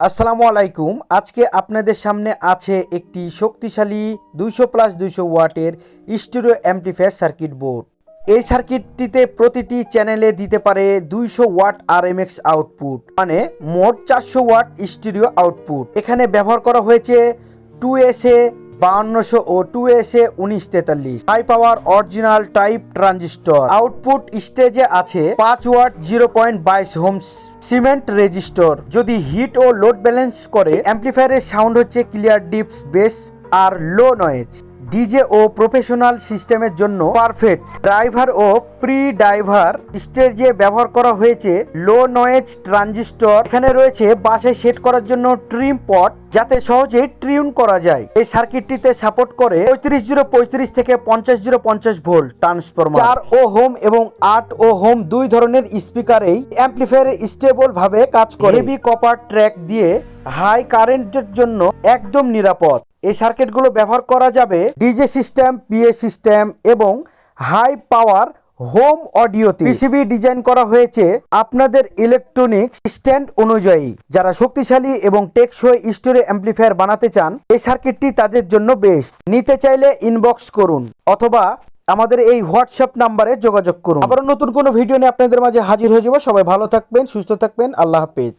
আসসালামু আলাইকুম। আজকে আপনাদের সামনে আছে একটি শক্তিশালী দুইশো প্লাস দুইশো ওয়াটের স্টুডিও অ্যাম্পলিফায়ার সার্কিট বোর্ড। এই সার্কিটটিতে প্রতিটি চ্যানেলে দিতে পারে দুইশো ওয়াট আর আউটপুট মানে মোট চারশো ওয়াট স্টুডিও আউটপুট। এখানে ব্যবহার করা হয়েছে টু এস এ বাউন্নশো ও টু এস এ উনিশ তেতাল্লিশ। High power original type transistor output স্টেজে আছে পাঁচ ওয়াট, জিরো পয়েন্ট বাইশ হোমস। সিমেন্ট রেজিস্টর যদি হিট ও লোড ব্যালেন্স করে অ্যাম্পলিফায়ারের সাউন্ড হচ্ছে ক্লিয়ার ডিপস বেস আর লো নয়েজ ডিজে ও প্রফেশনাল সিস্টেমের জন্য পারফেক্ট ড্রাইভার ও প্রি ড্রাইভার স্টেজে ব্যবহার করা হয়েছে লো নয়েজ ট্রানজিস্টর। এখানে রয়েছে বাসে সেট করার জন্য ট্রিম পট যাতে সহজে ট্রিউন করা যায়। এই সার্কিটটিতে সাপোর্ট করে পঁয়ত্রিশ জিরো পঁয়ত্রিশ থেকে পঞ্চাশ জিরো পঞ্চাশ ভোল্ট ট্রান্সফরমার। চার ও হোম এবং আট ও হোম দুই ধরনের স্পিকারেই অ্যাম্পলিফায়ার স্টেবল ভাবে কাজ করে। হেভি কপার ট্র্যাক দিয়ে হাই কারেন্টের জন্য একদম নিরাপদ। এই সার্কিটগুলো ব্যবহার করা যাবে ডিজে সিস্টেম, পিএ সিস্টেম এবং হাই পাওয়ার হোম অডিওতে। পিসিবি ডিজাইন করা হয়েছে আপনাদের ইলেকট্রনিক স্ট্যান্ড অনুযায়ী। যারা শক্তিশালী এবং টেকসই স্টোরে অ্যাম্পলিফায়ার বানাতে চান, এই সার্কিটটি তাদের জন্য বেস্ট। নিতে চাইলে ইনবক্স করুন অথবা আমাদের এই হোয়াটসঅ্যাপ নাম্বারে যোগাযোগ করুন। আবার নতুন কোনো ভিডিও নিয়ে আপনাদের মাঝে হাজির হয়ে যাব। সবাই ভালো থাকবেন, সুস্থ থাকবেন। আল্লাহ হাফেজ।